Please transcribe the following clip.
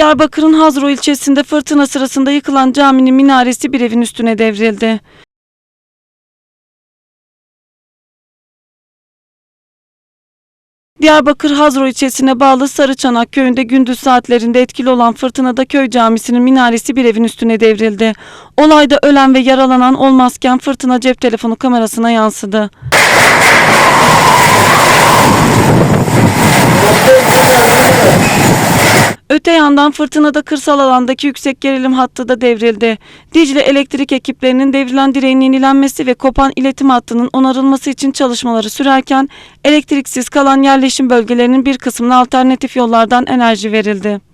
Diyarbakır'ın Hazro ilçesinde fırtına sırasında yıkılan caminin minaresi bir evin üstüne devrildi. Diyarbakır Hazro ilçesine bağlı Sarıçanak köyünde gündüz saatlerinde etkili olan fırtınada köy camisinin minaresi bir evin üstüne devrildi. Olayda ölen ve yaralanan olmazken fırtına cep telefonu kamerasına yansıdı. Öte yandan fırtınada kırsal alandaki yüksek gerilim hattı da devrildi. Dicle elektrik ekiplerinin devrilen direğin yenilenmesi ve kopan iletim hattının onarılması için çalışmaları sürerken elektriksiz kalan yerleşim bölgelerinin bir kısmına alternatif yollardan enerji verildi.